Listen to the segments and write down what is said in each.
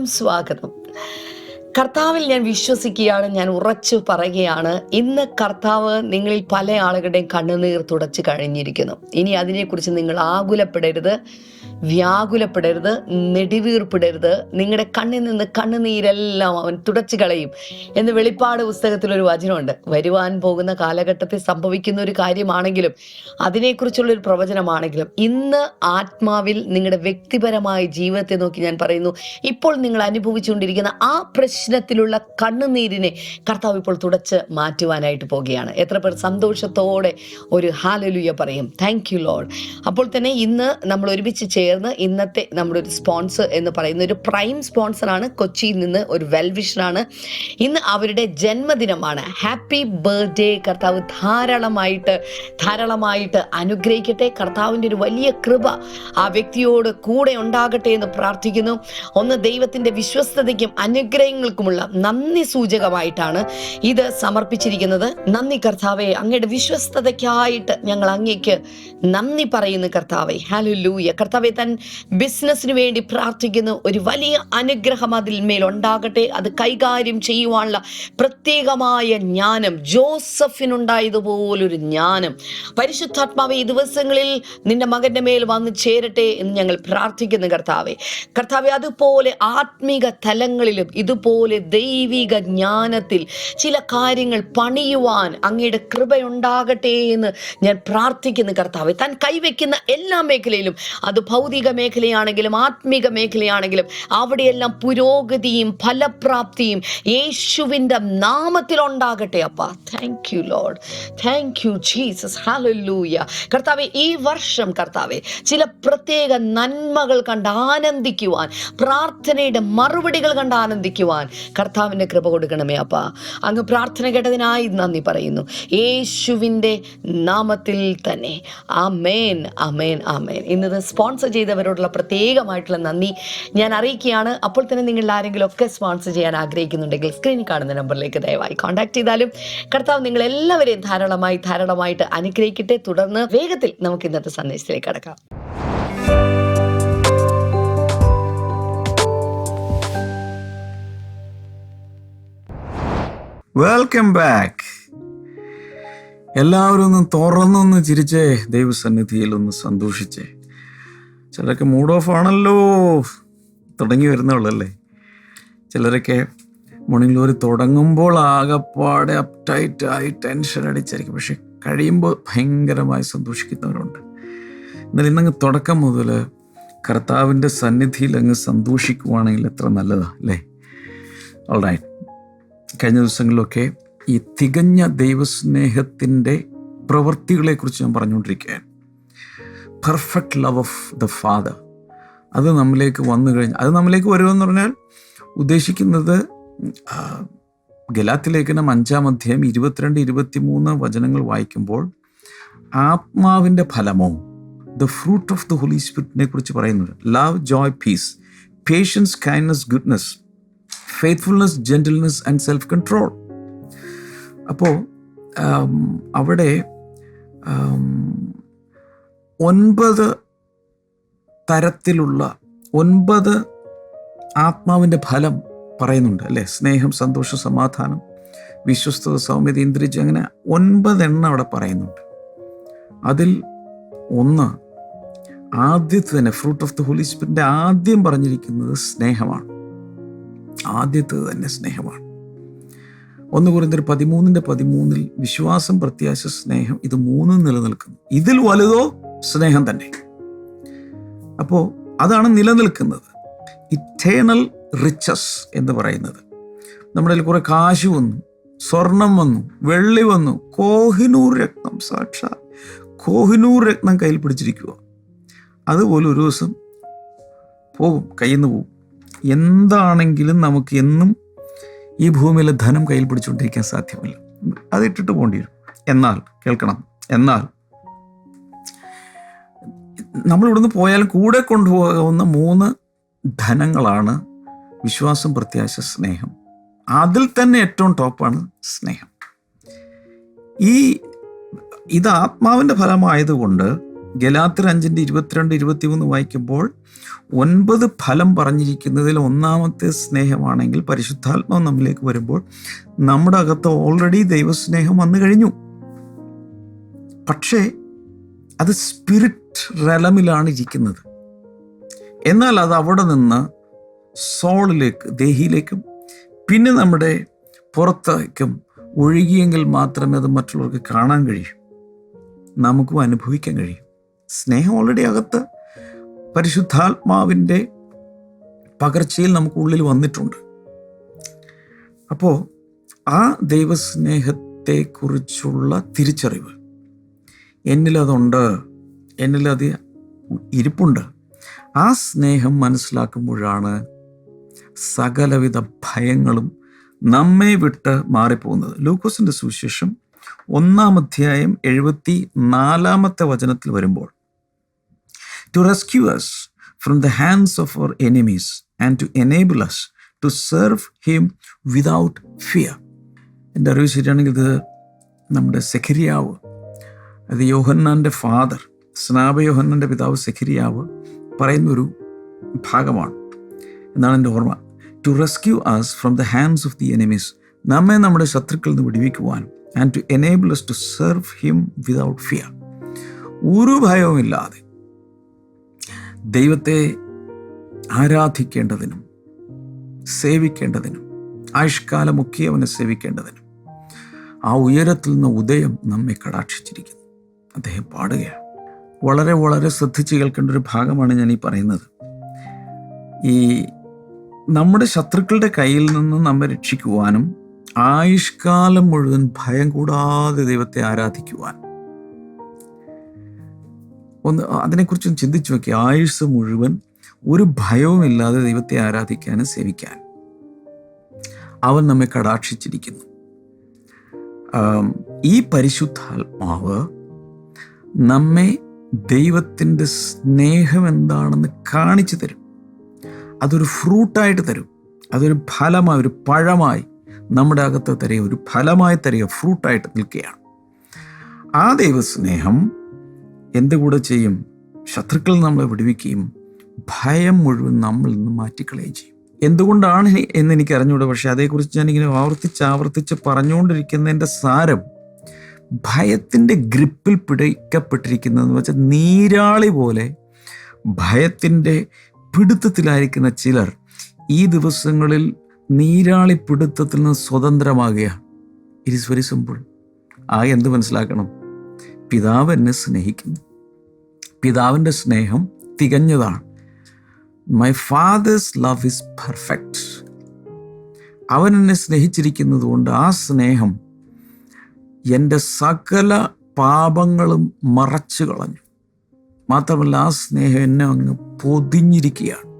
എല്ലാവർക്കും സ്വാഗതം. കർത്താവിൽ ഞാൻ വിശ്വസിക്കുകയാണ് ഞാൻ ഉറച്ചു പറയുകയാണ്. ഇന്ന് കർത്താവ് നിങ്ങളിൽ പല ആളുകളുടെയും കണ്ണുനീർ തുടച്ചു കഴിഞ്ഞിരിക്കുന്നു. ഇനി അതിനെക്കുറിച്ച് നിങ്ങൾ ആകുലപ്പെടരുത്. വ്യാകുലപ്പെടരുത് നെടിവീർപ്പിടരുത്. നിങ്ങളുടെ കണ്ണിൽ നിന്ന് കണ്ണുനീരെല്ലാം അവൻ തുടച്ചു കളയും. എന്ന് വെളിപ്പാട് പുസ്തകത്തിൽ ഒരു വചനമുണ്ട്. വരുവാൻ പോകുന്ന കാലഘട്ടത്തിൽ സംഭവിക്കുന്ന ഒരു കാര്യമാണെങ്കിലും അതിനെക്കുറിച്ചുള്ള ഒരു പ്രവചനമാണെങ്കിലും ഇന്ന് ആത്മാവിൽ നിങ്ങളുടെ വ്യക്തിപരമായ ജീവിതത്തെ നോക്കി ഞാൻ പറയുന്നു ഇപ്പോൾ നിങ്ങൾ അനുഭവിച്ചുകൊണ്ടിരിക്കുന്ന ആ പ്രശ്നത്തിലുള്ള കണ്ണുനീരിനെ കർത്താവ് ഇപ്പോൾ തുടച്ച് മാറ്റുവാനായിട്ട് പോകുകയാണ് എത്ര പേർ സന്തോഷത്തോടെ ഒരു ഹാലലുയ പറയും. താങ്ക് യു ലോഡ് അപ്പോൾ തന്നെ ഇന്ന് നമ്മൾ ഒരുമിച്ച് ചേർന്ന് ഇന്നത്തെ നമ്മുടെ ഒരു സ്പോൺസർ എന്ന് പറയുന്ന ഒരു പ്രൈം സ്പോൺസറാണ് കൊച്ചിയിൽ നിന്ന് ഒരു വെൽവിഷനാണ് ഇന്ന് അവരുടെ ജന്മദിനമാണ്. ഹാപ്പി ബർത്ത്ഡേ കർത്താവ് ധാരാളമായിട്ട് ധാരാളമായിട്ട് അനുഗ്രഹിക്കട്ടെ. കർത്താവിന്റെ ഒരു വലിയ കൃപ ആ വ്യക്തിയോട് കൂടെ ഉണ്ടാകട്ടെ എന്ന് പ്രാർത്ഥിക്കുന്നു. ഒന്ന് ദൈവത്തിന്റെ വിശ്വസ്തതയ്ക്കും അനുഗ്രഹങ്ങൾക്കുമുള്ള നന്ദി സൂചകമായിട്ടാണ് ഇത് സമർപ്പിച്ചിരിക്കുന്നത്. നന്ദി കർത്താവെ അങ്ങയുടെ വിശ്വസ്തതയ്ക്കായിട്ട് ഞങ്ങൾ അങ്ങേക്ക് നന്ദി പറയുന്നു കർത്താവെ. ഹല്ലേലൂയ കർത്താവെ തൻ ബിസിനസ്സിന് വേണ്ടി പ്രാർത്ഥിക്കുന്നു ഒരു വലിയ അനുഗ്രഹം അതിൽ മേൽ ഉണ്ടാകട്ടെ അത് കൈകാര്യം ചെയ്യുവാനുള്ള പ്രത്യേകമായ ജ്ഞാനം ജോസഫിനുണ്ടായതുപോലൊരു ജ്ഞാനം. പരിശുദ്ധാത്മാവെ ഈ ദിവസങ്ങളിൽ നിന്റെ മകന്റെ മേൽ വന്ന് ചേരട്ടെ എന്ന് ഞങ്ങൾ പ്രാർത്ഥിക്കുന്നു കർത്താവെ. കർത്താവെ അതുപോലെ ആത്മീക തലങ്ങളിലും ഇതുപോലെ ദൈവിക ജ്ഞാനത്തിൽ ചില കാര്യങ്ങൾ പണിയുവാൻ അങ്ങയുടെ കൃപയുണ്ടാകട്ടെ എന്ന് ഞാൻ പ്രാർത്ഥിക്കുന്നു കർത്താവെ. താൻ കൈവയ്ക്കുന്ന എല്ലാ മേഖലയിലും അത് ഭൗതിക മേഖലയാണെങ്കിലും ആത്മീക മേഖലയാണെങ്കിലും അവിടെയെല്ലാം പുരോഗതിയും ഫലപ്രാപ്തിയും യേശുവിന്റെ നാമത്തിൽ ഉണ്ടാകട്ടെ അപ്പ. Thank you lord thank you Jesus hallelujah കർത്താവെ ഈ വർഷം കർത്താവെ ചില പ്രത്യേക നന്മകൾ കണ്ട് ആനന്ദിക്കുവാൻ പ്രാർത്ഥനയുടെ മറുപടികൾ കണ്ട് ആനന്ദിക്കുവാൻ കർത്താവിന്റെ കൃപ കൊടുക്കണമേ അപ്പ. അങ്ങ് പ്രാർത്ഥന കേട്ടതിനായി നന്ദി പറയുന്നു. യേശുവിന്റെ നാമത്തിൽ തന്നെ. ആ മേൻ ആ മേൻ ആ മേൻ ഇന്നത് സ്പോൺസർ ചെയ്തവരോടുള്ള പ്രത്യേകമായിട്ടുള്ള നന്ദി ഞാൻ അറിയിക്കുകയാണ്. അപ്പോൾ തന്നെ നിങ്ങൾ ആരെങ്കിലും ഒക്കെ സ്പോൺസർ ചെയ്യാൻ ആഗ്രഹിക്കുന്നുണ്ടെങ്കിൽ സ്ക്രീനിൽ കാണുന്ന നമ്പറിലേക്ക് ദയവായി കോൺടാക്ട് ചെയ്താലും കർത്താവ് നിങ്ങൾ എല്ലാവരെയും ധാരാളമായി ധാരാളമായിട്ട് അനുഗ്രഹിക്കട്ടെ. തുടർന്ന് വേഗത്തിൽ നമുക്ക് ഇന്നത്തെ സന്ദേശത്തിലേക്ക് കടക്കാം. വെൽക്കം ബാക്ക് എല്ലാവരും ഒന്ന് തുറന്നൊന്ന് ചിരിച്ചേ. ദൈവസന്നിധിയിൽ ഒന്ന് സന്തോഷിച്ചേ. ചിലരൊക്കെ മൂഡ് ഓഫ് ആണല്ലോ. തുടങ്ങി വരുന്നുള്ളല്ലേ ചിലരൊക്കെ മോർണിംഗ് ഗ്ലോറി തുടങ്ങുമ്പോൾ ആകെപ്പാടെ അപ്റ്റൈറ്റായി ടെൻഷൻ അടിച്ചായിരിക്കും. പക്ഷെ കഴിയുമ്പോൾ ഭയങ്കരമായി സന്തോഷിക്കുന്നവരുണ്ട്. എന്നാൽ ഇന്നങ്ങ് തുടക്കം മുതൽ കർത്താവിന്റെ സന്നിധിയിൽ അങ്ങ് സന്തോഷിക്കുവാണെങ്കിൽ എത്ര നല്ലതാണ് അല്ലേ? ഓൾറൈറ്റ് കഴിഞ്ഞ ദിവസങ്ങളിലൊക്കെ ഈ തികഞ്ഞ ദൈവസ്നേഹത്തിന്റെ പ്രവൃത്തികളെക്കുറിച്ച് ഞാൻ പറഞ്ഞുകൊണ്ടിരിക്കുകയാണ് perfect love of the father അത് നമ്മിലേക്ക് വന്നു കഴിഞ്ഞു. അത് നമ്മിലേക്ക് വരുമെന്ന് പറഞ്ഞാൽ ഉദ്ദേശിക്കുന്നത് ഗലാത്തിലേഖനം ഗലാത്തി ലേഖനം അഞ്ചാം അധ്യായം ഇരുപത്തിരണ്ട് ഇരുപത്തിമൂന്ന് വചനങ്ങൾ വായിക്കുമ്പോൾ ആത്മാവിന്റെ ഫലമോ the fruit of the holy സ്പിരിറ്റിനെ കുറിച്ച് പറയുന്നുണ്ട്. Love joy peace patience kindness goodness faithfulness gentleness and self control അപ്പോൾ അവിടെ ഒൻപത് തരത്തിലുള്ള ഒൻപത് ആത്മാവിന്റെ ഫലം പറയുന്നുണ്ട് അല്ലേ? സ്നേഹം സന്തോഷം സമാധാനം വിശ്വസ്തത സൗമ്യത ഇന്ദ്രിജ് അങ്ങനെ ഒൻപതെണ്ണം അവിടെ പറയുന്നുണ്ട്. അതിൽ ഒന്ന് ആദ്യത്തെ തന്നെ ഫ്രൂട്ട് ഓഫ് ദ ഹോളി സ്പിരിറ്റിന്റെ ആദ്യം പറഞ്ഞിരിക്കുന്നത് സ്നേഹമാണ്. ആദ്യത്തേത് തന്നെ സ്നേഹമാണ്. ഒന്ന് കുറഞ്ഞ പതിമൂന്നിന്റെ പതിമൂന്നിൽ വിശ്വാസം പ്രത്യാശ സ്നേഹം ഇത് മൂന്നും നിലനിൽക്കുന്നു. ഇതിൽ വലുതോ സ്നേഹം തന്നെ. അപ്പോൾ അതാണ് നിലനിൽക്കുന്നത്. ഇറ്റേണൽ റിച്ചസ് എന്ന് പറയുന്നത്. നമ്മുടെ കുറേ കാശ് വന്നു സ്വർണം വന്നു വെള്ളി വന്നു കോഹിനൂർ രത്നം സാക്ഷാ കോഹിനൂർ രത്നം കയ്യിൽ പിടിച്ചിരിക്കുക അതുപോലെ ഒരു ദിവസം പോകും കയ്യിൽ നിന്ന് പോകും എന്താണെങ്കിലും നമുക്ക് എന്നും ഈ ഭൂമിയിലെ ധനം കയ്യിൽ പിടിച്ചുകൊണ്ടിരിക്കാൻ സാധ്യമല്ല. അത് ഇട്ടിട്ട് പോകേണ്ടി വരും. എന്നാൽ കേൾക്കണം. എന്നാൽ നമ്മൾ ഇവിടുന്ന് പോയാൽ കൂടെ കൊണ്ടുപോകാവുന്ന മൂന്ന് ധനങ്ങളാണ് വിശ്വാസം പ്രത്യാശ സ്നേഹം. അതിൽ തന്നെ ഏറ്റവും ടോപ്പാണ് സ്നേഹം. ഈ ഇത് ആത്മാവിന്റെ ഫലമായതുകൊണ്ട് ഗലാത്തിർ അഞ്ചിന്റെ ഇരുപത്തിരണ്ട് ഇരുപത്തിമൂന്ന് വായിക്കുമ്പോൾ ഒൻപത് ഫലം പറഞ്ഞിരിക്കുന്നതിൽ ഒന്നാമത്തെ സ്നേഹമാണെങ്കിൽ പരിശുദ്ധാത്മാവ് നമ്മിലേക്ക് വരുമ്പോൾ നമ്മുടെ അകത്ത് ഓൾറെഡി ദൈവസ്നേഹം വന്നു കഴിഞ്ഞു. പക്ഷേ അത് സ്പിരിറ്റ് റലമിലാണ് ഇരിക്കുന്നത്. എന്നാൽ അത് അവിടെ നിന്ന് സോളിലേക്ക് ദേഹിയിലേക്കും പിന്നെ നമ്മുടെ പുറത്തേക്കും ഒഴുകിയെങ്കിൽ മാത്രമേ അത് മറ്റുള്ളവർക്ക് കാണാൻ കഴിയൂ. നമുക്കും അനുഭവിക്കാൻ കഴിയും. സ്നേഹം ഓൾറെഡി അകത്ത്. പരിശുദ്ധാത്മാവിന്റെ പകർച്ചയിൽ നമുക്ക് ഉള്ളിൽ വന്നിട്ടുണ്ട്. അപ്പോൾ ആ ദൈവസ്നേഹത്തെക്കുറിച്ചുള്ള തിരിച്ചറിവ് എന്നിലതുണ്ട് എന്നിലത് ഇരിപ്പുണ്ട്. ആ സ്നേഹം മനസ്സിലാക്കുമ്പോഴാണ് സകലവിധ ഭയങ്ങളും നമ്മെ വിട്ട് മാറിപ്പോകുന്നത്. ലൂക്കോസിന്റെ സുവിശേഷം ഒന്നാം അധ്യായം എഴുപത്തി നാലാമത്തെ വചനത്തിൽ വരുമ്പോൾ to rescue us from the hands of our enemies and to enable us to serve him without fear എന്റെ അറിവ് ശരിയാണെങ്കിൽ ഇത് നമ്മുടെ സെഖരിയാവ് അത് യോഹന്നാന്റെ ഫാദർ സ്നാപ യോഹന്നാന്റെ പിതാവ് സെഖിരിയാവ് പറയുന്നൊരു ഭാഗമാണ്. എന്നാണ് എന്റെ ഓർമ്മ. To rescue us from the hands of the enemies നമ്മെ നമ്മുടെ ശത്രുക്കളിൽ നിന്ന് വിടുവിക്കുവാനും and to enable us to serve him without fear ഒരു ഭയവുമില്ലാതെ ദൈവത്തെ ആരാധിക്കേണ്ടതിനും സേവിക്കേണ്ടതിനും ആയുഷ്കാലമൊക്കെ അവനെ സേവിക്കേണ്ടതിനും ആ ഉയരത്തിൽ നിന്ന് ഉദയം നമ്മെ കടാക്ഷിച്ചിരിക്കുന്നു. അദ്ദേഹം പാടുകയാണ്. വളരെ വളരെ ശ്രദ്ധിച്ച് കേൾക്കേണ്ട ഒരു ഭാഗമാണ് ഞാൻ ഈ പറയുന്നത്. ഈ നമ്മുടെ ശത്രുക്കളുടെ കയ്യിൽ നിന്ന് നമ്മെ രക്ഷിക്കുവാനും ആയുഷ്കാലം മുഴുവൻ ഭയം കൂടാതെ ദൈവത്തെ ആരാധിക്കുവാൻ. ഒന്ന് അതിനെക്കുറിച്ചൊന്ന് ചിന്തിച്ചു നോക്കി. ആയുസ് മുഴുവൻ ഒരു ഭയവുമില്ലാതെ ദൈവത്തെ ആരാധിക്കാനും സേവിക്കാൻ അവൻ നമ്മെ കടാക്ഷിച്ചിരിക്കുന്നു. ഈ പരിശുദ്ധാത്മാവ് നമ്മെ ദൈവത്തിന്റെ സ്നേഹം എന്താണെന്ന് കാണിച്ചു തരും. അതൊരു ഫ്രൂട്ടായിട്ട് തരും. അതൊരു ഫലമായി ഒരു പഴമായി നമ്മുടെ അകത്ത് തരിക ഒരു ഫലമായി തരിക ഫ്രൂട്ടായിട്ട് നിൽക്കുകയാണ്. ആ ദൈവസ്നേഹം എന്ത് കൂടെ ചെയ്യും? ശത്രുക്കൾ നമ്മളെ വിടുവിക്കുകയും ഭയം മുഴുവൻ നമ്മളിൽ നിന്ന് മാറ്റിക്കളയുകയും ചെയ്യും. എന്തുകൊണ്ടാണ് എന്ന് എനിക്ക് അറിഞ്ഞുകൂടെ പക്ഷെ അതേക്കുറിച്ച് ഞാനിങ്ങനെ ആവർത്തിച്ച് ആവർത്തിച്ച് പറഞ്ഞുകൊണ്ടിരിക്കുന്നതിന്റെ സാരം ഭയത്തിന്റെ ഗ്രിപ്പിൽ പിടിക്കപ്പെട്ടിരിക്കുന്നതെന്ന് വെച്ചാൽ നീരാളി പോലെ ഭയത്തിന്റെ പിടുത്തത്തിലായിരിക്കുന്ന ചിലർ ഈ ദിവസങ്ങളിൽ നീരാളി പിടുത്തത്തിൽ നിന്ന് സ്വതന്ത്രമാകുകയാണ് ഇറ്റ് ഈസ് വെരി സിമ്പിൾ ആ എന്ത് മനസ്സിലാക്കണം? പിതാവ് എന്നെ സ്നേഹിക്കുന്നു. പിതാവിന്റെ സ്നേഹം തികഞ്ഞതാണ്. My father's love is perfect അവൻ എന്നെ സ്നേഹിച്ചിരിക്കുന്നത് കൊണ്ട് ആ സ്നേഹം എന്റെ സകല പാപങ്ങളും മറച്ചു കളഞ്ഞു. മാത്രമല്ല ആ സ്നേഹം എന്നെ അങ്ങ് പൊതിഞ്ഞിരിക്കുകയാണ്.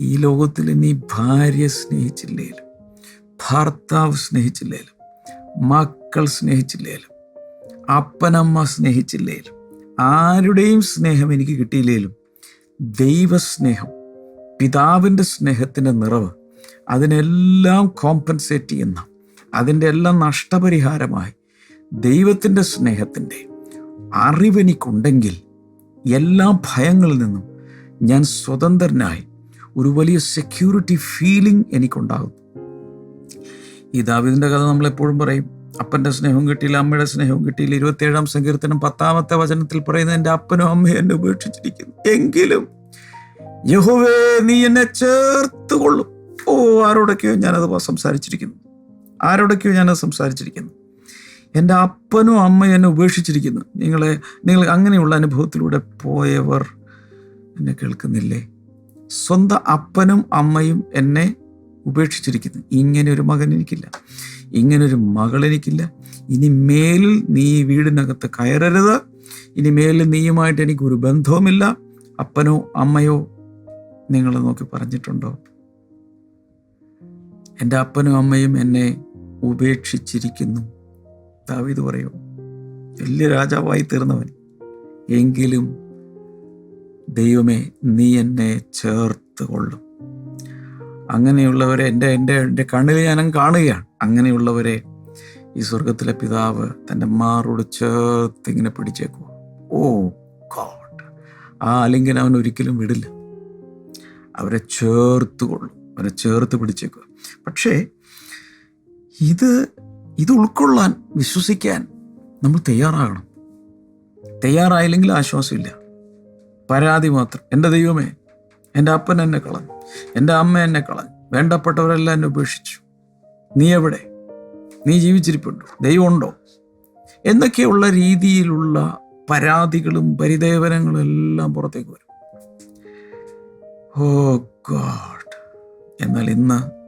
ഈ ലോകത്തിൽ നീ ഭാര്യ സ്നേഹിച്ചില്ലേലും ഭർത്താവ് സ്നേഹിച്ചില്ലേലും മക്കൾ സ്നേഹിച്ചില്ലേലും അപ്പനമ്മ സ്നേഹിച്ചില്ലേലും ആരുടെയും സ്നേഹം എനിക്ക് കിട്ടിയില്ലേലും ദൈവസ്നേഹം പിതാവിന്റെ സ്നേഹത്തിന്റെ നിറവ് അതിനെല്ലാം കോമ്പൻസേറ്റ് ചെയ്യുന്ന അതിന്റെ എല്ലാം നഷ്ടപരിഹാരമായി. ദൈവത്തിന്റെ സ്നേഹത്തിന്റെ അറിവെനിക്കുണ്ടെങ്കിൽ എല്ലാ ഭയങ്ങളിൽ നിന്നും ഞാൻ സ്വതന്ത്രനായി ഒരു വലിയ സെക്യൂരിറ്റി ഫീലിംഗ് എനിക്കുണ്ടാകും. ഈ ദാവിദിന്റെ കഥ നമ്മളെപ്പോഴും പറയും. അപ്പന്റെ സ്നേഹവും കിട്ടിയില്ല അമ്മയുടെ സ്നേഹവും കിട്ടിയില്ല. ഇരുപത്തിയേഴാം സങ്കീർത്തനം പത്താമത്തെ വചനത്തിൽ പറയുന്നത് എന്റെ അപ്പനും അമ്മയും എന്നെ ഉപേക്ഷിച്ചിരിക്കുന്നു. എങ്കിലും യഹുവേ നീ എന്നെ ചേർത്ത് കൊള്ളും ഓ ആരോടൊക്കെയോ ഞാനത് സംസാരിച്ചിരിക്കുന്നു. ആരോടൊക്കെയോ ഞാൻ സംസാരിച്ചിരിക്കുന്നു. എന്റെ അപ്പനും അമ്മയും എന്നെ ഉപേക്ഷിച്ചിരിക്കുന്നു. നിങ്ങളെ നിങ്ങൾ അങ്ങനെയുള്ള അനുഭവത്തിലൂടെ പോയവർ എന്നെ കേൾക്കുന്നില്ലേ? സ്വന്തം അപ്പനും അമ്മയും എന്നെ ഉപേക്ഷിച്ചിരിക്കുന്നു. ഇങ്ങനെ ഒരു മകൻ എനിക്കില്ല. ഇങ്ങനൊരു മകൾ എനിക്കില്ല. ഇനി മേലിൽ നീ വീടിനകത്ത് കയറരുത്. ഇനി മേലിൽ നീയുമായിട്ട് എനിക്കൊരു ബന്ധവുമില്ല. അപ്പനോ അമ്മയോ നിങ്ങളെ നോക്കി പറഞ്ഞിട്ടുണ്ടോ? എന്റെ അപ്പനും അമ്മയും എന്നെ ഉപേക്ഷിച്ചിരിക്കുന്നു. ദാവീദ് പറയൂ വലിയ രാജാവായി തീർന്നവൻ. എങ്കിലും ദൈവമേ നീ എന്നെ ചേർത്ത് കൊള്ളും. അങ്ങനെയുള്ളവരെ എന്റെ എന്റെ എന്റെ കണ്ണിൽ ഞാനും കാണുകയാണ്. അങ്ങനെയുള്ളവരെ ഈ സ്വർഗത്തിലെ പിതാവ് തന്റെ മാറോട് ചേർത്ത് ഇങ്ങനെ പിടിച്ചേക്കുക ഓ ഗോഡ് ആ ആലിംഗനം അവൻ ഒരിക്കലും വിടില്ല. അവരെ ചേർത്ത് കൊള്ളും. അവരെ ചേർത്ത് പിടിച്ചേക്കുക പക്ഷേ ഇത് ഇത് ഉൾക്കൊള്ളാൻ വിശ്വസിക്കാൻ നമ്മൾ തയ്യാറാകണം. തയ്യാറായില്ലെങ്കിൽ ആശ്വാസമില്ല. പരാതി മാത്രം. എന്റെ ദൈവമേ എന്റെ അപ്പൻ എന്നെ കളഞ്ഞു. എന്റെ അമ്മ എന്നെ കളഞ്ഞു. വേണ്ടപ്പെട്ടവരെല്ലാം എന്നെ ഉപേക്ഷിച്ചു. നീ എവിടെ? നീ ജീവിച്ചിരിപ്പുണ്ടോ? ദൈവമുണ്ടോ? എന്നൊക്കെയുള്ള രീതിയിലുള്ള പരാതികളും പരിദേവനങ്ങളും എല്ലാം പുറത്തേക്ക് വരും. Oh God. എന്നാൽ ഇന്ന്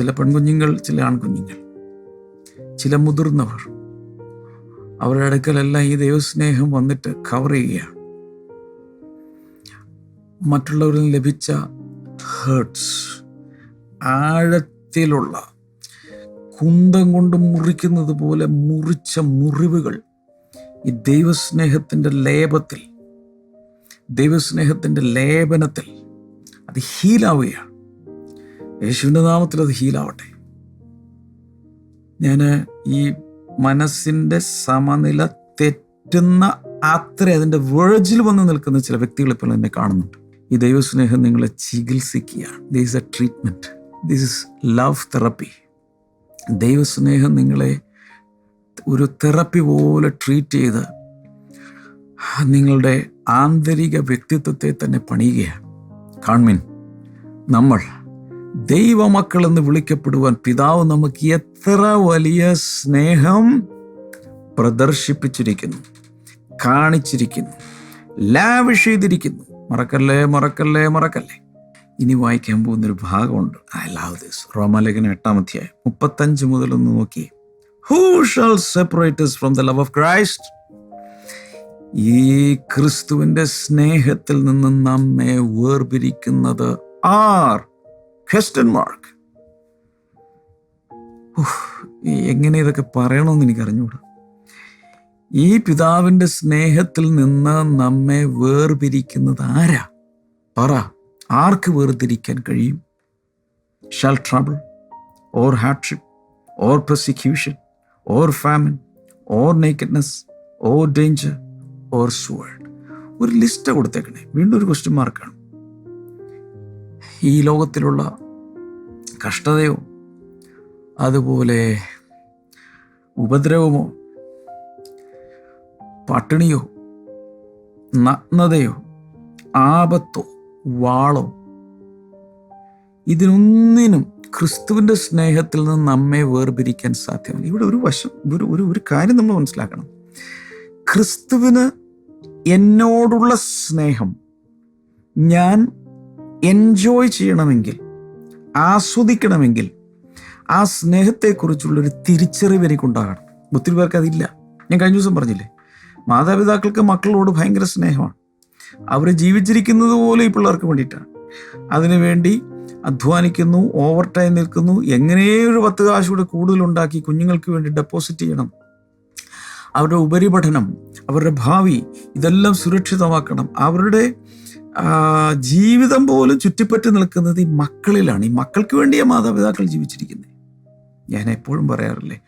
ചില പെൺകുഞ്ഞുങ്ങൾ ചില ആൺകുഞ്ഞുങ്ങൾ. ചില മുതിർന്നവർ. അവരുടെ അടുക്കലെല്ലാം ഈ ദൈവസ്നേഹം വന്നിട്ട് കവർ ചെയ്യുകയാണ്. മറ്റുള്ളവരിൽ ലഭിച്ച ഹേർട്സ് ആഴത്തിലുള്ള കുന്തം കൊണ്ട് മുറിക്കുന്നത് പോലെ മുറിച്ച മുറിവുകൾ ഈ ദൈവസ്നേഹത്തിന്റെ ലേപത്തിൽ ദൈവസ്നേഹത്തിന്റെ ലേപനത്തിൽ അത് ഹീലാവുകയാണ് യേശുവിന്റെ നാമത്തിൽ അത് ഹീലാവട്ടെ. ഞാൻ ഈ മനസ്സിന്റെ സമനില തെറ്റുന്ന അത്ര അതിന്റെ വേർജിൽ വന്ന് നിൽക്കുന്ന ചില വ്യക്തികൾ ഇപ്പോൾ എന്നെ കാണുന്നുണ്ട്. ഈ ദൈവസ്നേഹം നിങ്ങളെ ചികിത്സിക്കുകയാണ്. This a treatment this is love therapy ദൈവസ്നേഹം നിങ്ങളെ ഒരു തെറപ്പി പോലെ ട്രീറ്റ് ചെയ്ത് നിങ്ങളുടെ ആന്തരിക വ്യക്തിത്വത്തെ തന്നെ പണിയുകയാണ്. കാൺമീൻ നമ്മൾ ദൈവമക്കൾ എന്ന് വിളിക്കപ്പെടുവാൻ പിതാവ് നമുക്ക് എത്ര വലിയ സ്നേഹം പ്രദർശിപ്പിച്ചിരിക്കുന്നു കാണിച്ചിരിക്കുന്നു ലാവിഷ് ചെയ്തിരിക്കുന്നു. മറക്കല്ലേ മറക്കല്ലേ മറക്കല്ലേ? ഇനി വായിക്കാൻ പോകുന്ന ഒരു ഭാഗമുണ്ട്. ഐ ലവ് ദിസ് റോമാലേഖനം എട്ടാം അധ്യായം മുപ്പത്തഞ്ച് മുതൽ ഒന്ന് നോക്കി. Who shall separate from the love of Christ ഈ ക്രിസ്തുവിന്റെ സ്നേഹത്തിൽ നിന്ന് നമ്മെ വേർപിരിക്കുന്നത് ആർ? ക്വസ്റ്റ്യൻ മാർക്ക് എങ്ങനെ ഇതൊക്കെ പറയണമെന്ന് എനിക്കറിഞ്ഞൂടാ. ഈ പിതാവിന്റെ സ്നേഹത്തിൽ നിന്ന് നമ്മെ വേർപിരിക്കുന്നത് ആരാ? പറ ആർക്ക് വേർതിരിക്കാൻ കഴിയും? Shall trouble or hardship or prosecution or famine or nakedness or danger or sword ഒരു ലിസ്റ്റ് കൊടുത്തേക്കണേ. വീണ്ടും ഒരു ക്വസ്റ്റ്യൻ മാർക്കാണ് ഈ ലോകത്തിലുള്ള കഷ്ടതയോ അതുപോലെ ഉപദ്രവമോ പട്ടിണിയോ നഗ്നതയോ ആപത്തോ വാളോ ഇതിനൊന്നിനും ക്രിസ്തുവിന്റെ സ്നേഹത്തിൽ നിന്ന് നമ്മെ വേർപിരിക്കാൻ സാധ്യമല്ല. ഇവിടെ ഒരു വശം ഒരു ഒരു ഒരു കാര്യം നമ്മൾ മനസ്സിലാക്കണം. ക്രിസ്തുവിന് എന്നോടുള്ള സ്നേഹം ഞാൻ എൻജോയ് ചെയ്യണമെങ്കിൽ ആസ്വദിക്കണമെങ്കിൽ ആ സ്നേഹത്തെക്കുറിച്ചുള്ളൊരു തിരിച്ചറിവ് എനിക്കുണ്ടാകണം. ഒത്തിരി പേർക്ക് അതില്ല ഞാൻ കഴിഞ്ഞ ദിവസം പറഞ്ഞില്ലേ മാതാപിതാക്കൾക്ക് മക്കളോട് ഭയങ്കര സ്നേഹമാണ്. അവർ ജീവിച്ചിരിക്കുന്നത് പോലെ ഈ പിള്ളേർക്ക് വേണ്ടിയിട്ടാണ്. അതിനുവേണ്ടി അധ്വാനിക്കുന്നു ഓവർ ടൈം നിൽക്കുന്നു എങ്ങനെയോ ഒരു പത്ത് കാശ് കൂടെ കൂടുതലുണ്ടാക്കി കുഞ്ഞുങ്ങൾക്ക് വേണ്ടി ഡെപ്പോസിറ്റ് ചെയ്യണം. അവരുടെ ഉപരിപഠനം അവരുടെ ഭാവി ഇതെല്ലാം സുരക്ഷിതമാക്കണം. അവരുടെ ജീവിതം പോലും ചുറ്റിപ്പറ്റി നിൽക്കുന്നത് ഈ മക്കളിലാണ്. ഈ മക്കൾക്ക് വേണ്ടിയ മാതാപിതാക്കൾ ജീവിച്ചിരിക്കുന്നത് ഞാൻ എപ്പോഴും പറയാറില്ലേ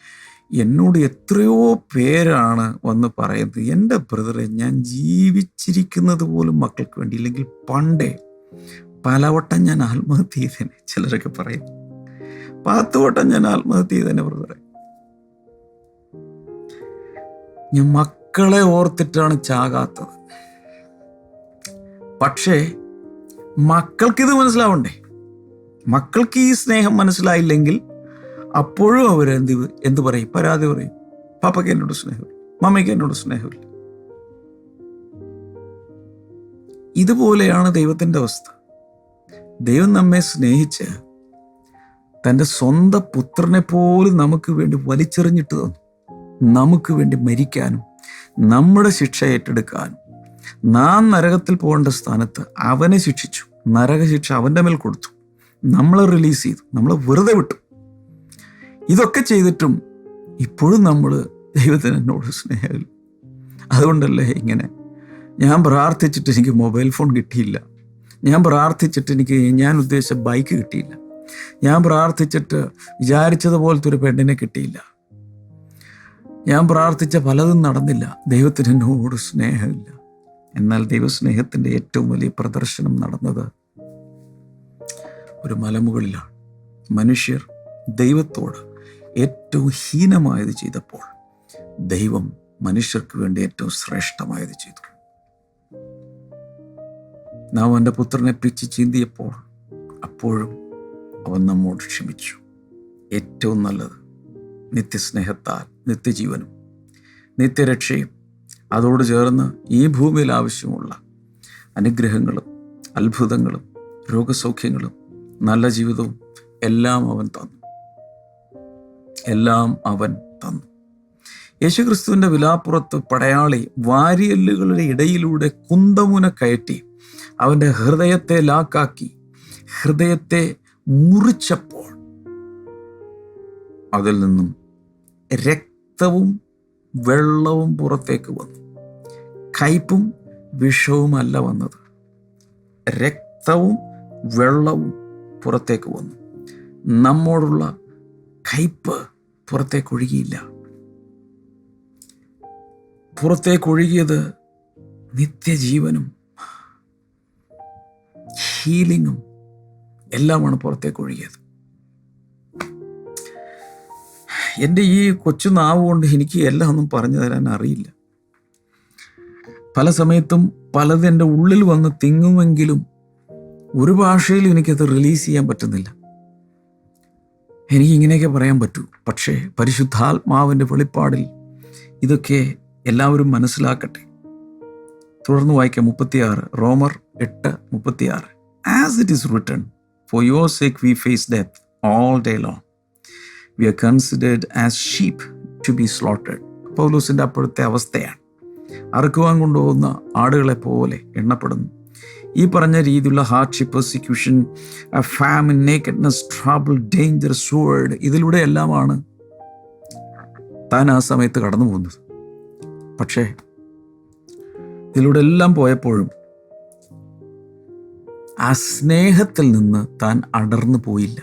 എന്നോട് എത്രയോ പേരാണ് വന്ന് പറയുന്നത് എന്റെ ബ്രദറെ ഞാൻ ജീവിച്ചിരിക്കുന്നത് പോലും മക്കൾക്ക് വേണ്ടി ഇല്ലെങ്കിൽ പണ്ടേ പലവട്ടം ഞാൻ ആത്മഹത്യ ചെയ്തേനെ ചിലരൊക്കെ പറയും. പത്ത് വട്ടം ഞാൻ ആത്മഹത്യ ചെയ്തേനെ ബ്രദറെ. ഞാൻ മക്കളെ ഓർത്തിട്ടാണ് ചാകാത്തത്. പക്ഷേ മക്കൾക്കിത് മനസ്സിലാവണ്ടേ? മക്കൾക്ക് ഈ സ്നേഹം മനസ്സിലായില്ലെങ്കിൽ അപ്പോഴും അവർ എന്ത് എന്ത് പറയും? പരാതി പറയും. പാപ്പയ്ക്ക് എന്നോട് സ്നേഹമില്ല. മമ്മയ്ക്ക് എന്നോട് സ്നേഹമില്ല. ഇതുപോലെയാണ് ദൈവത്തിന്റെ അവസ്ഥ. ദൈവം നമ്മെ സ്നേഹിച്ച് തന്റെ സ്വന്തം പുത്രനെ പോലും നമുക്ക് വേണ്ടി വലിച്ചെറിഞ്ഞിട്ട് തന്നു. നമുക്ക് വേണ്ടി മരിക്കാനും നമ്മുടെ ശിക്ഷ ഏറ്റെടുക്കാനും നാം നരകത്തിൽ പോകേണ്ട സ്ഥാനത്ത് അവനെ ശിക്ഷിച്ചു. നരകശിക്ഷ അവന്റെ മേൽ കൊടുത്തു. നമ്മളെ റിലീസ് ചെയ്തു. നമ്മളെ വെറുതെ വിട്ടു. ഇതൊക്കെ ചെയ്തിട്ടും ഇപ്പോഴും നമ്മൾ ദൈവത്തിന് എന്നോട് സ്നേഹമില്ല. അതുകൊണ്ടല്ലേ ഇങ്ങനെ? ഞാൻ പ്രാർത്ഥിച്ചിട്ട് എനിക്ക് മൊബൈൽ ഫോൺ കിട്ടിയില്ല. ഞാൻ പ്രാർത്ഥിച്ചിട്ട് എനിക്ക് ഞാൻ ഉദ്ദേശിച്ച ബൈക്ക് കിട്ടിയില്ല. ഞാൻ പ്രാർത്ഥിച്ചിട്ട് വിചാരിച്ചതുപോലത്തെ ഒരു പെണ്ണിനെ കിട്ടിയില്ല. ഞാൻ പ്രാർത്ഥിച്ച പലതും നടന്നില്ല. ദൈവത്തിന് എന്നോട് സ്നേഹമില്ല. എന്നാൽ ദൈവസ്നേഹത്തിന്റെ ഏറ്റവും വലിയ പ്രദർശനം നടന്നത് ഒരു മലമുകളിലാണ് മനുഷ്യർ ദൈവത്തോട് ഏറ്റവും ഹീനമായത് ചെയ്തപ്പോൾ ദൈവം മനുഷ്യർക്ക് വേണ്ടി ഏറ്റവും ശ്രേഷ്ഠമായത് ചെയ്തു. നാം അവന്റെ പുത്രനെ പിച്ച് ചീന്തിയപ്പോൾ അപ്പോഴും അവൻ നമ്മോട് ക്ഷമിച്ചു. ഏറ്റവും നല്ലത് നിത്യസ്നേഹത്താൽ നിത്യജീവനും നിത്യരക്ഷയും അതോട് ചേർന്ന് ഈ ഭൂമിയിൽ ആവശ്യമുള്ള അനുഗ്രഹങ്ങളും അത്ഭുതങ്ങളും രോഗസൗഖ്യങ്ങളും നല്ല ജീവിതവും എല്ലാം അവൻ തന്നു. എല്ലാം അവൻ തന്നു. യേശുക്രിസ്തുവിന്റെ വിലാപ്പുറത്ത് പടയാളി വാരിയല്ലുകളുടെ ഇടയിലൂടെ കുന്തമുന കയറ്റി അവന്റെ ഹൃദയത്തെ ലാക്കാക്കി ഹൃദയത്തെ മുറിച്ചപ്പോൾ അതിൽ നിന്നും രക്തവും വെള്ളവും പുറത്തേക്ക് വന്നു. കയ്പും വിഷവുമല്ല വന്നത്. രക്തവും വെള്ളവും പുറത്തേക്ക് വന്നു. നമ്മോടുള്ള കയ്പ് പുറത്തേക്ക് ഒഴുകിയില്ല പുറത്തേക്ക് ഒഴുകിയത് നിത്യജീവനും ഹീലിങ്ങും എല്ലാമാണ് പുറത്തേക്ക് ഒഴുകിയത് എന്റെ ഈ കൊച്ചു നാവ് കൊണ്ട് എനിക്ക് എല്ലാം ഒന്നും പറഞ്ഞു തരാൻ അറിയില്ല. പല സമയത്തും പലത് എന്റെ ഉള്ളിൽ വന്ന് തിങ്ങുമെങ്കിലും ഒരു ഭാഷയിലും എനിക്കത് റിലീസ് ചെയ്യാൻ പറ്റുന്നില്ല. എനിക്ക് ഇങ്ങനെയൊക്കെ പറയാൻ പറ്റൂ. പക്ഷേ പരിശുദ്ധാത്മാവിന്റെ വെളിപ്പാടിൽ ഇതൊക്കെ എല്ലാവരും മനസ്സിലാക്കട്ടെ. തുടർന്ന് വായിക്കാം മുപ്പത്തിയാറ് റോമർ എട്ട് മുപ്പത്തിയാറ്. As it is written for your sake we face death all day long we are considered as sheep to be slaughtered പൗലൂസിന്റെ അപ്പോഴത്തെ അവസ്ഥയാണ്. അറുക്കുവാൻ കൊണ്ടുപോകുന്ന ആടുകളെ പോലെ എണ്ണപ്പെടുന്നു. ഈ പറഞ്ഞ രീതിയിലുള്ള hardship persecution famine nakedness trouble danger sword ഇതിലൂടെ എല്ലാമാണ് താൻ ആ സമയത്ത് കടന്നു പോകുന്നത് പക്ഷേ ഇതിലൂടെ എല്ലാം പോയപ്പോഴും ആ സ്നേഹത്തിൽ നിന്ന് താൻ അടർന്നു പോയില്ല.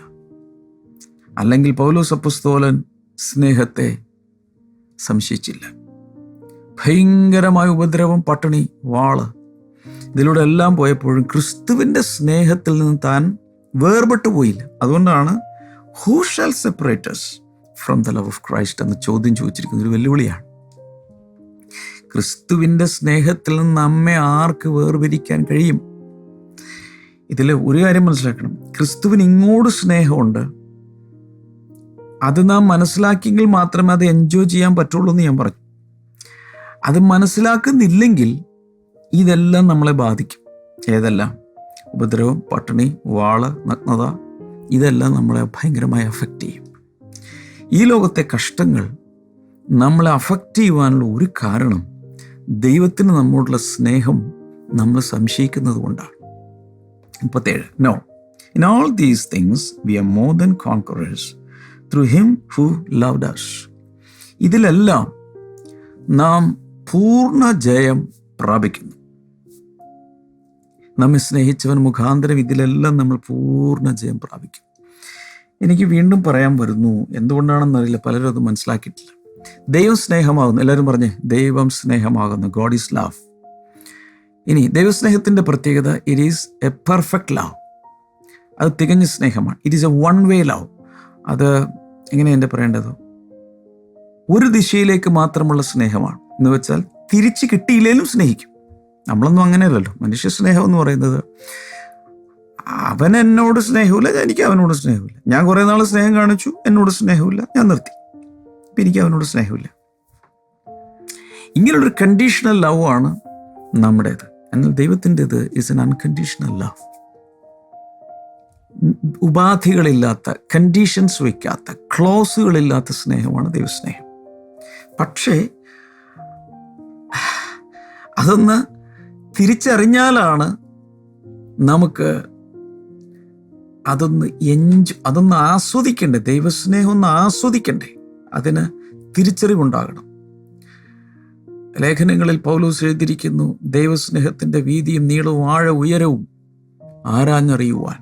അല്ലെങ്കിൽ പൗലോസ് അപ്പസ്തോലൻ സ്നേഹത്തെ സംശയിച്ചില്ല. ഭയങ്കരമായ ഉപദ്രവം പട്ടിണി വാൾ. ഇതിലൂടെ എല്ലാം പോയപ്പോഴും ക്രിസ്തുവിന്റെ സ്നേഹത്തിൽ നിന്ന് താൻ വേർപെട്ടു പോയില്ല. അതുകൊണ്ടാണ് who shall separate us from the love of Christ എന്ന ചോദ്യം ചോദിച്ചിരിക്കുന്ന ഒരു വെല്ലുവിളിയാണ്. ക്രിസ്തുവിന്റെ സ്നേഹത്തിൽ നിന്ന് നമ്മെ ആർക്ക് വേർപിരിക്കാൻ കഴിയും? ഇതിൽ ഒരു കാര്യം മനസ്സിലാക്കണം. ക്രിസ്തുവിന് ഇങ്ങോട്ട് സ്നേഹമുണ്ട്. അത് നാം മനസ്സിലാക്കിയെങ്കിൽ മാത്രമേ അത് എൻജോയ് ചെയ്യാൻ പറ്റുള്ളൂ എന്ന് ഞാൻ പറഞ്ഞു. അത് മനസ്സിലാക്കുന്നില്ലെങ്കിൽ ഇതെല്ലാം നമ്മളെ ബാധിക്കും. ഏതെല്ലാം? ഉപദ്രവം പട്ടിണി വാൾ നഗ്നത ഇതെല്ലാം നമ്മളെ ഭയങ്കരമായി അഫക്റ്റ് ചെയ്യും. ഈ ലോകത്തെ കഷ്ടങ്ങൾ നമ്മളെ അഫക്റ്റ് ചെയ്യുവാനുള്ള ഒരു കാരണം ദൈവത്തിന് നമ്മോടുള്ള സ്നേഹം നമ്മൾ സംശയിക്കുന്നത് കൊണ്ടാണ്. മുപ്പത്തേഴ്. No in all these things we are more than conquerors through him who loved us. ഇതിലെല്ലാം നാം പൂർണ ജയം പ്രാപിക്കുന്നു. നമ്മെ സ്നേഹിച്ചവൻ മുഖാന്തരം ഇതിലെല്ലാം നമ്മൾ പൂർണ ജയം പ്രാപിക്കും. എനിക്ക് വീണ്ടും പറയാൻ വരുന്നു എന്തുകൊണ്ടാണെന്നറിയില്ല പലരും അത് മനസ്സിലാക്കിയിട്ടില്ല. ദൈവം സ്നേഹമാകുന്നു. എല്ലാവരും പറഞ്ഞേ ദൈവം സ്നേഹമാകുന്നു. ഗോഡ് ഈസ് ലവ് ഇനി ദൈവസ്നേഹത്തിന്റെ പ്രത്യേകത it is a perfect love അത് തികഞ്ഞ സ്നേഹമാണ്. It is a one way love അത് എങ്ങനെയാണ് എന്റെ പറയേണ്ടത്? ഒരു ദിശയിലേക്ക് മാത്രമുള്ള സ്നേഹമാണ്. എന്ന് വെച്ചാൽ തിരിച്ച് കിട്ടിയില്ലേലും സ്നേഹിക്കും. നമ്മളൊന്നും അങ്ങനെയല്ലല്ലോ. മനുഷ്യ സ്നേഹം എന്ന് പറയുന്നത് അവൻ എന്നോട് സ്നേഹമില്ല എനിക്ക് അവനോട് സ്നേഹമില്ല. ഞാൻ കുറേ നാൾ സ്നേഹം കാണിച്ചു എന്നോട് സ്നേഹമില്ല ഞാൻ നിർത്തി. ഇപ്പം എനിക്ക് അവനോട് സ്നേഹമില്ല. ഇങ്ങനെയുള്ളൊരു കണ്ടീഷണൽ ലവ് ആണ് നമ്മുടേത്. എന്നാൽ ദൈവത്തിന്റെത് ഇസ് എൻ അൺകണ്ടീഷണൽ ലവ് ഉപാധികളില്ലാത്ത കണ്ടീഷൻസ് വയ്ക്കാത്ത ക്ലോസുകളില്ലാത്ത സ്നേഹമാണ് ദൈവസ്നേഹം. പക്ഷേ അതൊന്ന് തിരിച്ചറിഞ്ഞാലാണ് നമുക്ക് അതൊന്ന് എഞ്ച് അതൊന്ന് ആസ്വദിക്കണ്ടേ ദൈവസ്നേഹം ഒന്ന് ആസ്വദിക്കണ്ടേ അതിന് തിരിച്ചറിവുണ്ടാകണം. ലേഖനങ്ങളിൽ പൗലോസ് എഴുതിയിരിക്കുന്നു ദൈവസ്നേഹത്തിന്റെ വീതിയും നീളവും ആഴ ഉയരവും ആരാഞ്ഞറിയുവാൻ.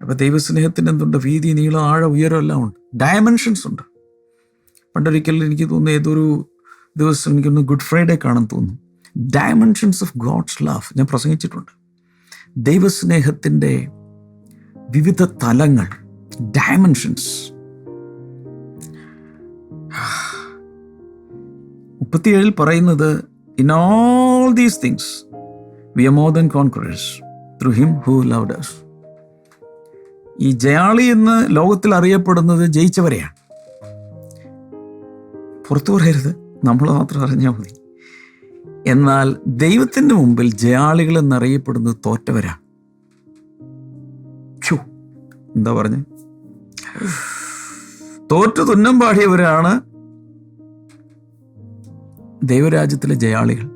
അപ്പൊ ദൈവസ്നേഹത്തിന് എന്തുണ്ട്? വീതി നീളം ആഴ ഉയരം എല്ലാം ഉണ്ട്. ഡയമെൻഷൻസ് ഉണ്ട്. പണ്ടൊരിക്കൽ എനിക്ക് തോന്നുന്നു ഏതൊരു ദിവസം എനിക്കൊന്ന് ഗുഡ് ഫ്രൈഡേ കാണാൻ തോന്നുന്നു. ഡയമെൻഷൻസ് ഓഫ് ഗോഡ്സ് ലവ് ഞാൻ പ്രസംഗിച്ചിട്ടുണ്ട്. ദൈവസ്നേഹത്തിന്റെ വിവിധ തലങ്ങൾ. ഡയമെൻഷൻസ് മുപ്പത്തിയേഴിൽ പറയുന്നത് in all these things we are more than conquerors through him who love us ഈ ജയാളി എന്ന് ലോകത്തിൽ അറിയപ്പെടുന്നത് ജയിച്ചവരെയാണ്. പുറത്തു പറയരുത്. നമ്മൾ മാത്രം അറിഞ്ഞാൽ മതി. എന്നാൽ ദൈവത്തിന്റെ മുമ്പിൽ ജയാളികൾ എന്നറിയപ്പെടുന്നത് തോറ്റവരാ ഛു, എന്താ പറഞ്ഞ? തോറ്റു തുന്നം പാടിയവരാണ് ദൈവരാജ്യത്തിലെ ജയാളികൾ.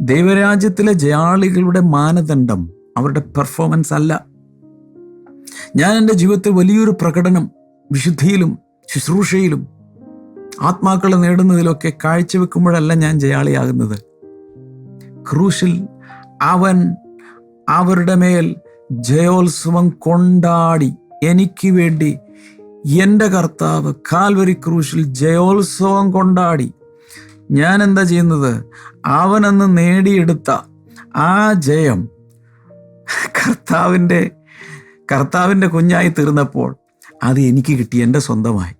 ദൈവരാജ്യത്തിലെ ജയാളികളുടെ മാനദണ്ഡം അവരുടെ പെർഫോമൻസ് അല്ല. ഞാൻ എന്റെ ജീവിതത്തിൽ വലിയൊരു പ്രകടനം വിശുദ്ധിയിലും ശുശ്രൂഷയിലും ആത്മാക്കളെ നേടുന്നതിലൊക്കെ കാഴ്ചവെക്കുമ്പോഴല്ല ഞാൻ ജയാളിയാകുന്നത്. ക്രൂശിൽ അവൻ അവരുടെ മേൽ ജയോത്സവം കൊണ്ടാടി എനിക്ക് വേണ്ടി എന്റെ കർത്താവ് കാൽവരി ക്രൂശിൽ ജയോത്സവം കൊണ്ടാടി. ഞാൻ എന്താ ചെയ്യുന്നത്? അവനെന്ന് നേടിയെടുത്ത ആ ജയം കർത്താവിന്റെ കർത്താവിന്റെ കുഞ്ഞായി തീർന്നപ്പോൾ അത് എനിക്ക് കിട്ടി എന്റെ സ്വന്തമായി.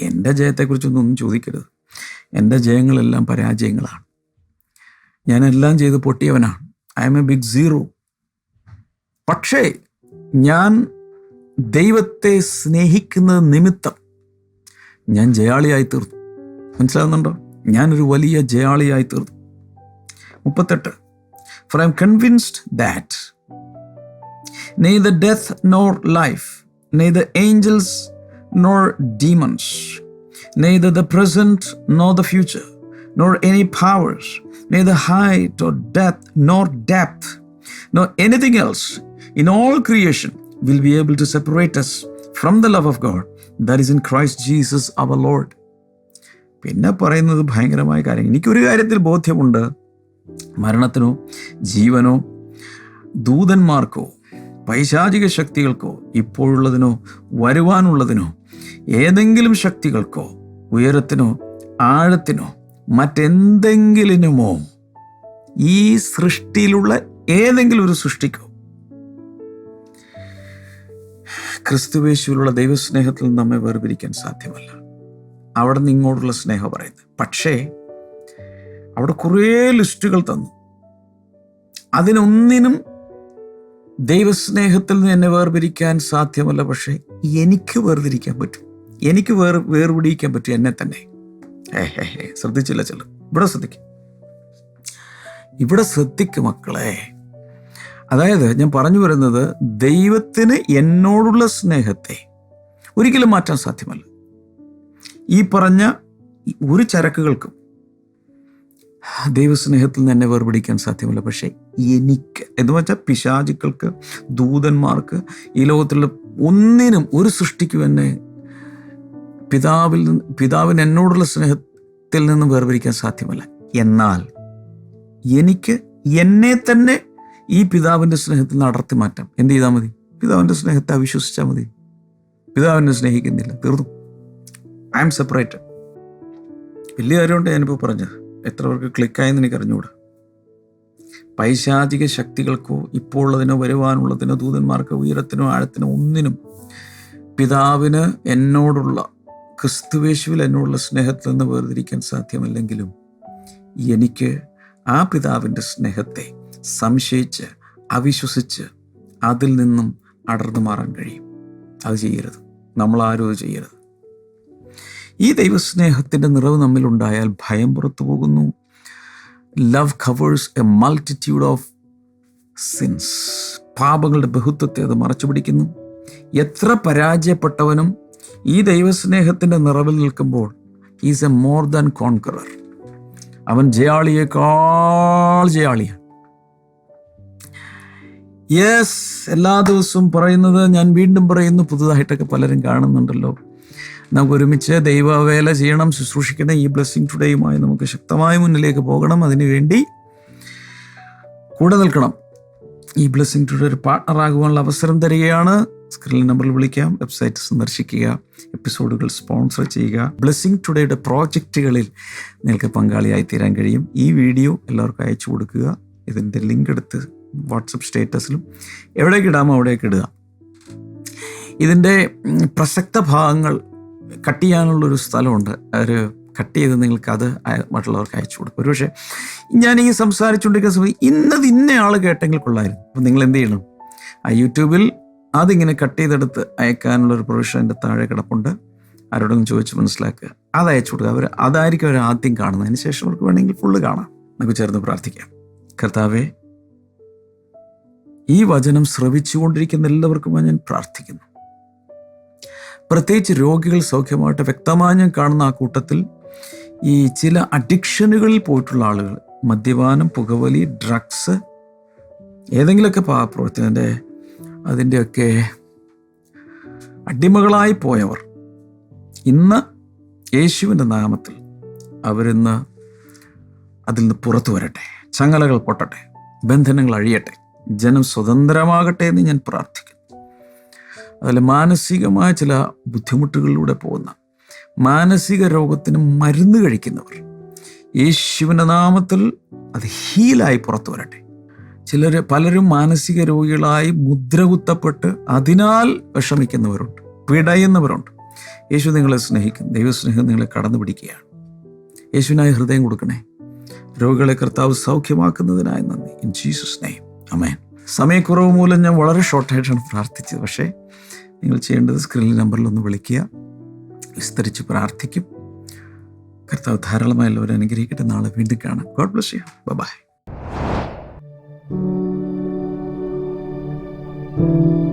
എന്റെ ജയത്തെക്കുറിച്ചൊന്നും ചോദിക്കരുത്. എന്റെ ജയങ്ങളെല്ലാം പരാജയങ്ങളാണ്. ഞാനെല്ലാം ചെയ്ത് പൊട്ടിയവനാണ്. I am a big zero പക്ഷേ ഞാൻ ദൈവത്തെ സ്നേഹിക്കുന്നത് നിമിത്തം ഞാൻ ജയാളിയായി തീർന്നു. മനസ്സിലാകുന്നുണ്ടോ? ഞാനൊരു വലിയ ജയാളിയായി തീർന്നു. മുപ്പത്തെട്ട്. For I am convinced that neither death nor life neither angels nor demons, neither the present nor the future, nor any powers, neither height or depth nor depth, nor anything else in all creation will be able to separate us from the love of God that is in Christ Jesus our Lord. പിന്നെ പറയുന്നത് ഭയങ്കരമായ കാര്യം എനിക്കൊരു കാര്യത്തിൽ ബോധ്യമുണ്ട് മരണത്തിനോ ജീവനോ ദൂതന്മാർക്കോ പൈശാചിക ശക്തികൾക്കോ ഇപ്പോഴുള്ളതിനോ വരുവാനുള്ളതിനോ ഏതെങ്കിലും ശക്തികൾക്കോ ഉയരത്തിനോ ആഴത്തിനോ മറ്റെന്തെങ്കിലിനുമോ ഈ സൃഷ്ടിയിലുള്ള ഏതെങ്കിലും ഒരു സൃഷ്ടിക്കോ. ക്രിസ്തുവേശുവിലുള്ള ദൈവസ്നേഹത്തിൽ നമ്മെ വേർപിരിക്കാൻ സാധ്യമല്ല. അവിടെ നിന്ന് ഇങ്ങോട്ടുള്ള സ്നേഹം പറയുന്നത്. പക്ഷേ അവിടെ കുറേ ലിസ്റ്റുകൾ തന്നു. അതിനൊന്നിനും ദൈവസ്നേഹത്തിൽ നിന്ന് എന്നെ വേർപിരിക്കാൻ സാധ്യമല്ല. പക്ഷേ എനിക്ക് വേർതിരിക്കാൻ പറ്റും. എനിക്ക് വേർ വേർപിടിക്കാൻ പറ്റും എന്നെ തന്നെ. ഹേ ഹേ ശ്രദ്ധിച്ചില്ല ചില ഇവിടെ ശ്രദ്ധിക്കും. ഇവിടെ ശ്രദ്ധിക്കും മക്കളെ. അതായത് ഞാൻ പറഞ്ഞു വരുന്നത് ദൈവത്തിന് എന്നോടുള്ള സ്നേഹത്തെ ഒരിക്കലും മാറ്റാൻ സാധ്യമല്ല. ഈ പറഞ്ഞ ഒരു ചരക്കുകൾക്കും ദൈവസ്നേഹത്തിൽ നിന്ന് എന്നെ വേർപിടിക്കാൻ സാധ്യമല്ല. പക്ഷേ എനിക്ക് എന്ന് വെച്ചാൽ പിശാചുക്കൾക്ക് ദൂതന്മാർക്ക് ഈ ലോകത്തിലുള്ള ഒന്നിനും ഒരു സൃഷ്ടിക്കും എന്നെ പിതാവിൽ പിതാവിന് എന്നോടുള്ള സ്നേഹത്തിൽ നിന്ന് വേർപിരിക്കാൻ സാധ്യമല്ല. എന്നാൽ എനിക്ക് എന്നെ തന്നെ ഈ പിതാവിന്റെ സ്നേഹത്തിൽ നിന്ന് അടർത്തി മാറ്റാം. എന്ത് ചെയ്താൽ മതി? പിതാവിന്റെ സ്നേഹത്തെ അവിശ്വസിച്ചാൽ മതി. പിതാവിനെ സ്നേഹിക്കുന്നില്ല. തീർന്നു. ഐ എം സെപ്പറേറ്റഡ് വലിയ കാര്യമുണ്ട് ഞാനിപ്പോൾ പറഞ്ഞത്. എത്ര പേർക്ക് ക്ലിക്കായെന്ന് എനിക്ക് അറിഞ്ഞുകൂടാ. പൈശാചിക ശക്തികൾക്കോ ഇപ്പോൾ ഉള്ളതിനോ വരുവാനുള്ളതിനോ ദൂതന്മാർക്കോ ഉയരത്തിനോ ആഴത്തിനോ ഒന്നിനും പിതാവിന് എന്നോടുള്ള ക്രിസ്തുവേശുവിൽ എന്നോടുള്ള സ്നേഹത്തിൽ നിന്ന് വേർതിരിക്കാൻ സാധ്യമല്ലെങ്കിലും എനിക്ക് ആ പിതാവിന്റെ സ്നേഹത്തെ സംശയിച്ച് അവിശ്വസിച്ച് അതിൽ നിന്നും അടർന്നു മാറാൻ കഴിയും. അത് ചെയ്യരുത്. നമ്മളാരും അത് ചെയ്യരുത്. ഈ ദൈവസ്നേഹത്തിന്റെ നിറവ് നമ്മിലുണ്ടായാൽ ഭയം പുറത്തു പോകുന്നു. Love covers a multitude of sins പാപങ്ങളുടെ ബഹുത്വത്തെ അത് മറച്ചു പിടിക്കുന്നു എത്ര പരാജയപ്പെട്ടവനും ഈ ദൈവസ്നേഹത്തിന്റെ നിറവിൽ നിൽക്കുമ്പോൾ is a more than conqueror അവൻ ജയാളിയേക്കാൾ ജയാളിയാണ്. യെസ് എല്ലാ ദിവസവും പറയുന്നത് ഞാൻ വീണ്ടും പറയുന്നു. പുതുതായിട്ടൊക്കെ പലരും കാണുന്നുണ്ടല്ലോ. നമുക്ക് ഒരുമിച്ച് ദൈവവേല ചെയ്യണം ശുശ്രൂഷിക്കണം. ഈ ബ്ലെസ്സിങ് ടുഡേയുമായി നമുക്ക് ശക്തമായി മുന്നിലേക്ക് പോകണം. അതിനുവേണ്ടി കൂടെ നിൽക്കണം. ഈ ബ്ലെസ്സിങ് ടുഡേ ഒരു പാർട്ണറാകുവാനുള്ള അവസരം തരികയാണ്. സ്ക്രീൻ നമ്പറിൽ വിളിക്കാം വെബ്സൈറ്റ് സന്ദർശിക്കുക എപ്പിസോഡുകൾ സ്പോൺസർ ചെയ്യുക. ബ്ലെസ്സിങ് ടുഡേയുടെ പ്രോജക്റ്റുകളിൽ നിങ്ങൾക്ക് പങ്കാളിയായി തീരാൻ കഴിയും. ഈ വീഡിയോ എല്ലാവർക്കും അയച്ചു കൊടുക്കുക. ഇതിന്റെ ലിങ്ക് എടുത്ത് വാട്സപ്പ് സ്റ്റേറ്റസിലും എവിടേക്ക് ഇടാമോ അവിടേക്ക് ഇടുക. ഇതിന്റെ പ്രസക്ത ഭാഗങ്ങൾ കട്ട് ചെയ്യാനുള്ളൊരു സ്ഥലമുണ്ട്. ഒരു കട്ട് ചെയ്ത് നിങ്ങൾക്ക് അത് മറ്റുള്ളവർക്ക് അയച്ചു കൊടുക്കും. ഒരുപക്ഷെ ഞാൻ ഈ സംസാരിച്ചുകൊണ്ടിരിക്കുന്ന സമയത്ത് ഇന്നത് ഇന്ന ആൾ കേട്ടെങ്കിൽ കൊള്ളായിരുന്നു. അപ്പം നിങ്ങൾ എന്ത് ചെയ്യണം? ആ യൂട്യൂബിൽ അതിങ്ങനെ കട്ട് ചെയ്തെടുത്ത് അയക്കാനുള്ള ഒരു പ്രൊവിഷൻ എന്റെ താഴെ കിടപ്പുണ്ട്. ആരോടെങ്കിലും ചോദിച്ച് മനസ്സിലാക്കുക. അത് അയച്ചു കൊടുക്കുക. അവർ അതായിരിക്കും അവർ ആദ്യം കാണുന്നത് അതിന് ശേഷം അവർക്ക് വേണമെങ്കിൽ ഫുള്ള് കാണാം. നമുക്ക് ചേർന്ന് പ്രാർത്ഥിക്കാം. കർത്താവെ ഈ വചനം ശ്രവിച്ചുകൊണ്ടിരിക്കുന്ന എല്ലാവർക്കും ഞാൻ പ്രാർത്ഥിക്കുന്നു. പ്രത്യേകിച്ച് രോഗികൾ സൗഖ്യമായിട്ട് വ്യക്തമായി ഞാൻ കാണുന്ന ആ കൂട്ടത്തിൽ ഈ ചില അഡിക്ഷനുകളിൽ പോയിട്ടുള്ള ആളുകൾ മദ്യപാനം പുകവലി ഡ്രഗ്സ് ഏതെങ്കിലുമൊക്കെ പാപ്രവൃത്തി അതിന്റെ അതിന്റെയൊക്കെ അടിമകളായി പോയവർ. ഇന്ന് യേശുവിന്റെ നാമത്തിൽ അവരിന്ന് അതിൽ നിന്ന് പുറത്തു വരട്ടെ ചങ്ങലകൾ പൊട്ടട്ടെ ബന്ധനങ്ങൾ അഴിയട്ടെ ജനം സ്വതന്ത്രമാകട്ടെ എന്ന് ഞാൻ പ്രാർത്ഥിക്കുന്നു. അതിൽ മാനസികമായ ചില ബുദ്ധിമുട്ടുകളിലൂടെ പോകുന്ന മാനസിക രോഗത്തിന് മരുന്ന് കഴിക്കുന്നവർ യേശുവിന്റെ നാമത്തിൽ അത് ഹീലായി പുറത്തു വരട്ടെ. ചിലർ പലരും മാനസിക രോഗികളായി മുദ്രകുത്തപ്പെട്ട് അതിനാൽ വിഷമിക്കുന്നവരുണ്ട് പിടയുന്നവരുണ്ട്. യേശു നിങ്ങളെ സ്നേഹിക്കും. ദൈവസ്നേഹം നിങ്ങളെ കടന്നു പിടിക്കുകയാണ്. യേശുവിനായി ഹൃദയം കൊടുക്കണേ. രോഗികളെ കർത്താവ് സൗഖ്യമാക്കുന്നതിനായി നന്ദി. ഇൻ ജീസസ് നെയ്മ് അമേൻ സമയക്കുറവ് മൂലം ഞാൻ വളരെ ഷോർട്ടായിട്ടാണ് പ്രാർത്ഥിച്ചത്. പക്ഷേ നിങ്ങൾ ചെയ്യേണ്ടത് സ്ക്രീൻ നമ്പറിൽ ഒന്ന് വിളിക്കുക. വിസ്തരിച്ച് പ്രാർത്ഥിക്കും. കർത്താവ് ധാരാളമായി എല്ലാവരും അനുഗ്രഹിക്കട്ടെ. നാളെ വീണ്ടും കാണാം. God bless you bye thank you